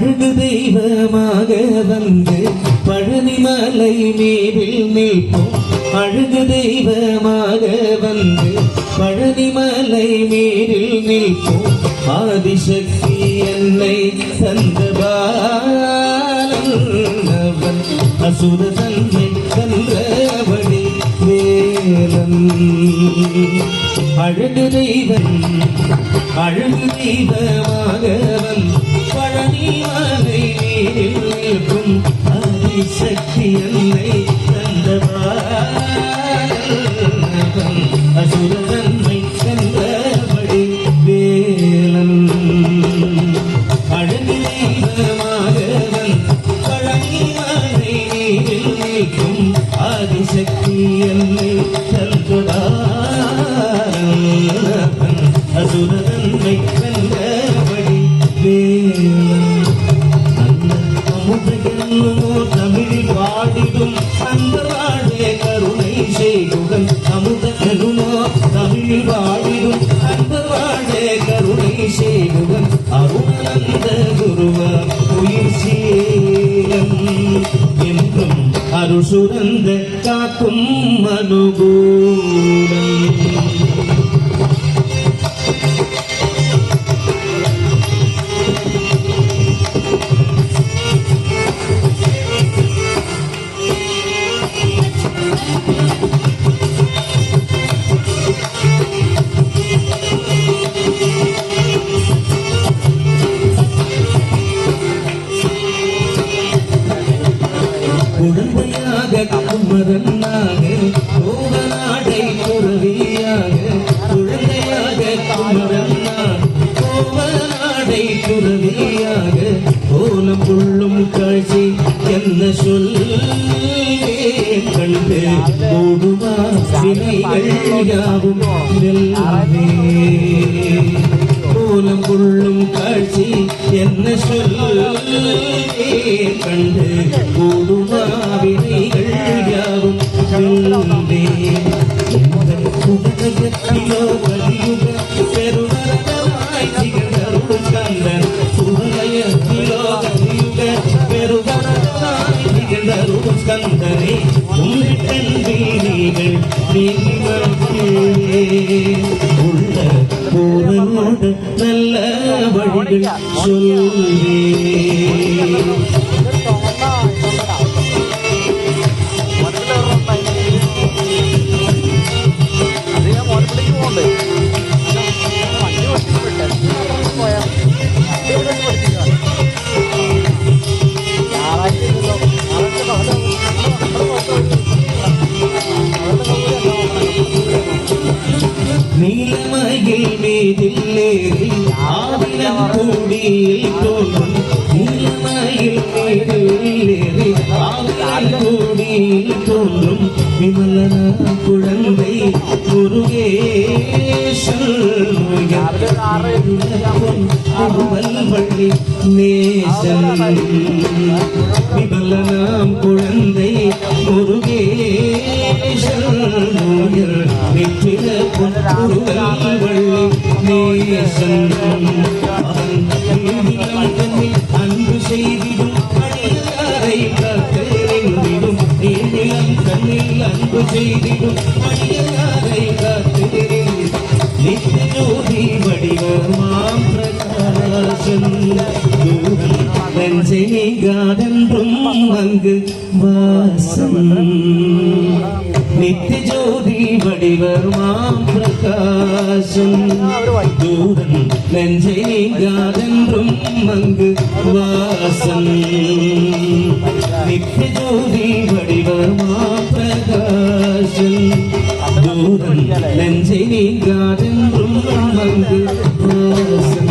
அழகு தெய்வமாக வந்து பழனிமலை மேலில் நிற்போம். அழகு தெய்வமாக வந்து பழனிமலை மேலில் நிற்போம். ஆதிசக்தி என்னை தந்தபாலன் அசுர தன்மை தந்தபடி வேலன். அழகு தெய்வம் அழகு தெய்வமாக வந்து தெய்வமாகவன் பழனிமலை நீரில் நிற்கும் ஆதிசக்தி என்னை தந்தவான் அசுர தன்மை தந்தபடி வேலன் அழகு தெய்வமாகவன் பழனிமலை நீரில் நிற்கும் ஆதிசக்தி என்னை தந்ததாரன் அசுரதன்மை வென்றபடி அருள் சுரந்த காக்கும் அனுகூலம் குழந்தையாக குமரனாக கோவநாடை துறவியாக குழந்தையாக குமரனாக கோவநாடை துறவியாக கோலம் புள்ளும் காட்சி என்ன சொல்லு கண்டு ஓடுமா யாவும் கொள்ளும் காட்சி என்ன கண்டு புகழகத்திலோ கலியுக பெருவரமாய் திகழரும் கந்தன் புகழகத்திலோ கலியுக பெருவரமாய் உங்கள் உள்ள நல்ல வழிகள் சொல்வே തേരിൽ ആവിലം കൂടിയിൽ തോന്നും നീലമയിൽ മേകളിലേറി ആവിലം കൂടിയിൽ തോന്നും വിമലന കുഴന്തൈ മുരുകേശൻ അറുമൽ വള്ളി നേശൻ കുറുകേ ശരണോയിൽ വിറ്റില പുൽക്കുറുകൾ വള്ളി നേശം അൻപു ചെയ്തിടും അടിയാറെ കാത്തിരുന്നിടും നീളം കണ്ണിൽ അൻപു ചെയ്തിടും അടിയാറെ കാത്തിരുന്നിടും നിത്യജ്യോതി വടിവർമാം പ്രകാശം. ദൂരം നെഞ്ചിനി ഗാനം അങ്ങ് വാസം. നിത്യജ്യോതി വടിവർമാകാശം ദൂരം നെഞ്ചൈകാതെന്തും മങ്ക് വാസം. നിത്യജ്യോതി പ്രകാശം ദൂരം നെഞ്ചൈകാതെന്തും മങ്ക് വാസം.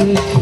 Thank you.